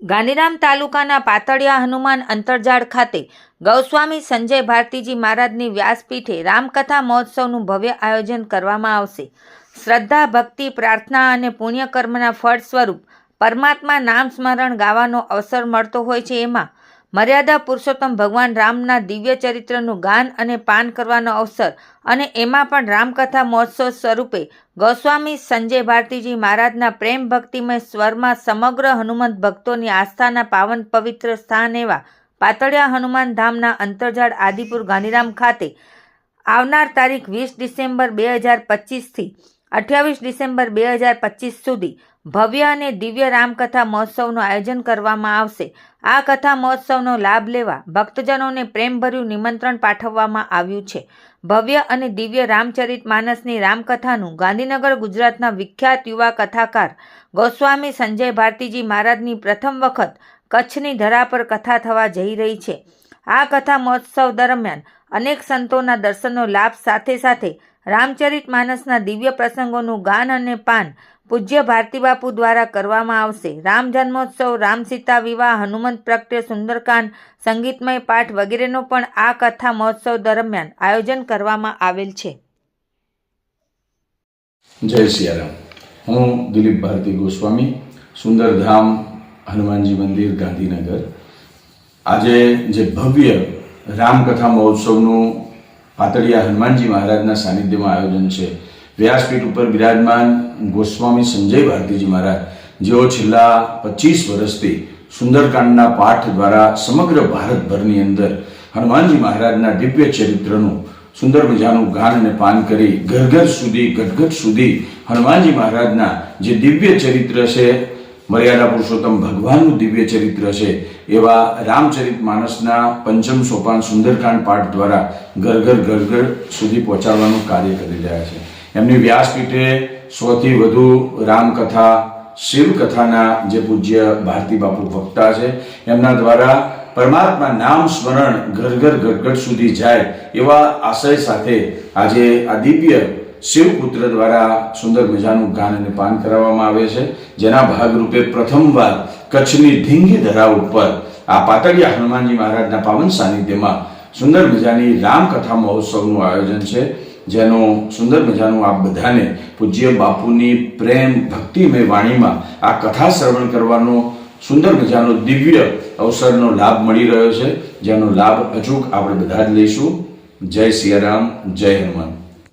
ગાંધીધામ તાલુકાના પાતળિયા હનુમાન અંતરજાળ ખાતે ગૌસ્વામી સંજય ભારતીજી મહારાજની વ્યાસપીઠે રામકથા મહોત્સવનું ભવ્ય આયોજન કરવામાં આવશે. શ્રદ્ધા, ભક્તિ, પ્રાર્થના અને પુણ્યકર્મના ફળ સ્વરૂપ પરમાત્મા નામ સ્મરણ ગાવાનો અવસર મળતો હોય છે. એમાં મર્યાદા પુરુષોત્તમ ભગવાન રામના દિવ્ય ચરિત્રનું ગાન અને પાન કરવાનો અવસર અને એમાં પણ રામકથા મહોત્સવ સ્વરૂપે ગોસ્વામી સંજય ભારતીજી મહારાજના પ્રેમ ભક્તિમય સ્વરમાં સમગ્ર હનુમંત ભક્તોની આસ્થાના પાવન પવિત્ર સ્થાન એવા પાતળિયા હનુમાન ધામના અંતરજાળ આદિપુર ગાંધીધામ ખાતે આવનાર તારીખ વીસ ડિસેમ્બર બે હજાર પચીસથી અઠ્યાવીસ ડિસેમ્બર બે હજાર પચીસ સુધી ભવ્ય અને દિવ્ય રામકથા મહોત્સવનું આયોજન કરવામાં આવશે. આ કથા મહોત્સવનો લાભ લેવા ભક્તજનોને પ્રેમભર્યું નિમંત્રણ પાઠવવામાં આવ્યું છે. ભવ્ય અને દિવ્ય રામચરિત માનસની રામકથાનું ગાંધીનગર ગુજરાતના વિખ્યાત યુવા કથાકાર ગોસ્વામી સંજય ભારતીજી મહારાજની પ્રથમ વખત કચ્છની ધરા પર કથા થવા જઈ રહી છે. આ કથા મહોત્સવ દરમિયાન અનેક સંતોના દર્શનનો લાભ સાથે સાથે રામચરિત માનસના દિવ્ય પ્રસંગોનું ગાન અને પાન પૂજ્ય ભારતી બાપુ દ્વારા કરવામાં આવશે. રામ જન્મોત્સવ, રામ સીતા વિવાહ, હનુમંત પ્રગટે સુંદરકાંડ, સંગીતમય પાઠ વગેરેનો પણ આ કથા મહોત્સવ દરમિયાન આયોજન કરવામાં આવેલ છે. જય સિયારામ. હું દિલીપ ભારતી ગોસ્વામી, સુંદરધામ હનુમાનજી મંદિર ગાંધીનગર. આજે જે ભવ્ય રામકથા મહોત્સવનું પાતળિયા હનુમાનજી મહારાજના સાનિધ્યમાં આયોજન છે. વ્યાસપીઠ ઉપર બિરાજમાન ગોસ્વામી સંજય ભારતીજી મહારાજ, જેઓ છેલ્લા પચીસ વર્ષથી સુંદરકાંડના પાઠ દ્વારા સમગ્ર ભારતભરની અંદર હનુમાનજી મહારાજના દિવ્ય ચરિત્રનું સુંદર મજાનું ગાન અને પાન કરી ઘર ઘર સુધી ઘટઘટ સુધી હનુમાનજી મહારાજના જે દિવ્ય ચરિત્ર છે મર્યાદા પુરુષોત્તમ ભગવાનનું દિવ્ય ચરિત્ર છે એવા રામચરિત માનસના પંચમ સોપાન સુંદરકાંડ પાઠ દ્વારા ઘર ઘર ઘર ઘર સુધી પહોંચાડવાનું કાર્ય કરી રહ્યા છે. એમની વ્યાસપીઠે સૌથી વધુ રામકથા, શિવકથાના જે પૂજ્ય ભારતી બાપુ વક્તા છે, એમના દ્વારા પરમાત્મા નામ સ્મરણ ઘર ઘર ઘટઘટ સુધી જાય એવા આશય સાથે આજે આ દિવ્ય શિવપુત્ર દ્વારા સુંદર મજાનું ગાન અને પાન કરાવવામાં આવે છે, જેના ભાગરૂપે પ્રથમવાર કચ્છની ઢીંગી ધરા ઉપર આ પાતળિયા હનુમાનજી મહારાજના પાવન સાનિધ્યમાં સુંદર મજાની રામકથા મહોત્સવનું આયોજન છે, જેનું સુંદર મજાનું આપ બધાને પૂજ્ય બાપુની પ્રેમ ભક્તિમય વાણીમાં આ કથા શ્રવણ કરવાનો સુંદર મજાનો દિવ્ય અવસરનો લાભ મળી રહ્યો છે, જેનો લાભ અચૂક આપણે બધા જ લઈશું. જય સિયારામ, જય હનુમાન.